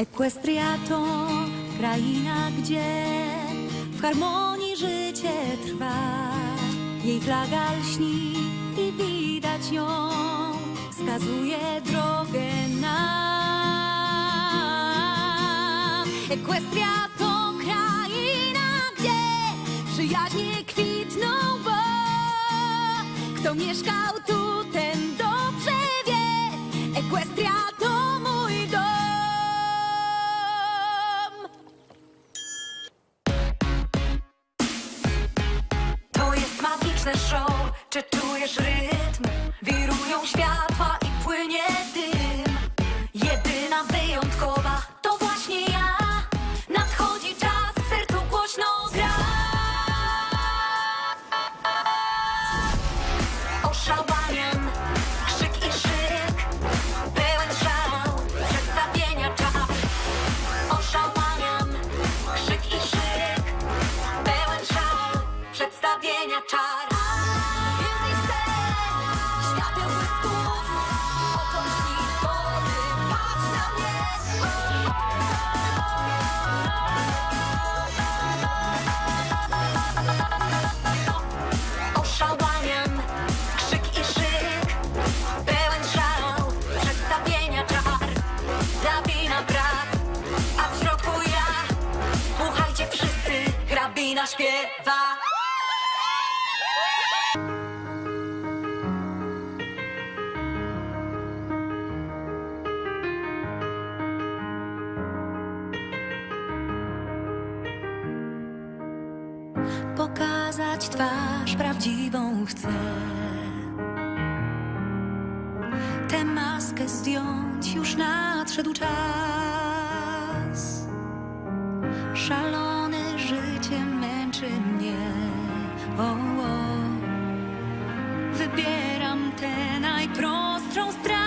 Equestria to kraina, gdzie w harmonii życie trwa. Jej flaga lśni i widać ją, wskazuje drogę nam. Equestria to kraina, gdzie przyjaźnie kwitną, bo kto mieszkał magiczne show, czy czujesz rytm? Wirują światła hrabina śpiewa. Pokazać twarz prawdziwą chcę. Tę maskę zdjąć już nadszedł czas. Wybieram tę najprostszą z tras.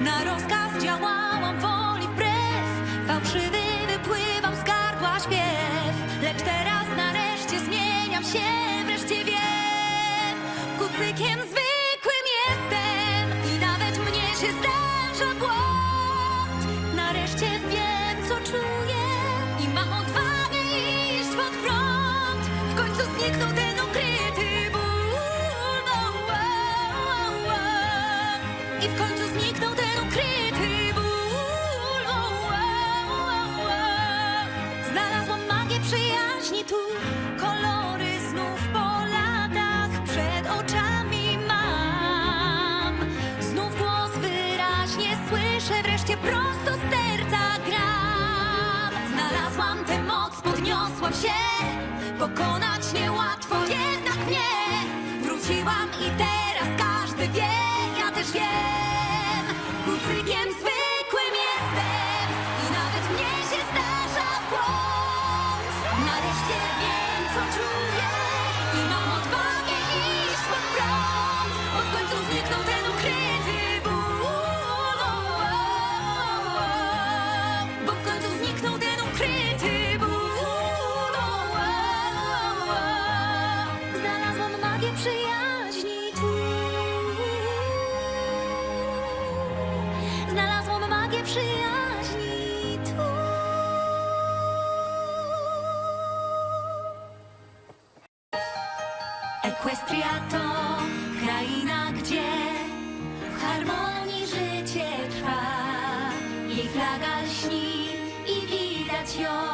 Na rozkaz działałam woli wbrew. Fałszywy wypływał z gardła śpiew. Lecz teraz nareszcie zmieniam się, wreszcie wiem. Kucykiem zwykłym jestem i nawet mnie się zdarza błąd. Nareszcie wiem, I w końcu zniknął ten ukryty ból. Znalazłam magię przyjaźni tu, kolory znów po latach przed oczami mam. Znów głos wyraźnie słyszę, wreszcie prosto z serca gram. Znalazłam tę moc, podniosłam się, pokonać Znalazłam magię przyjaźni tu. Znalazłam magię przyjaźni tu. Equestria to kraina, gdzie w harmonii życie trwa. Flaga lśni i widać ją, wskazuje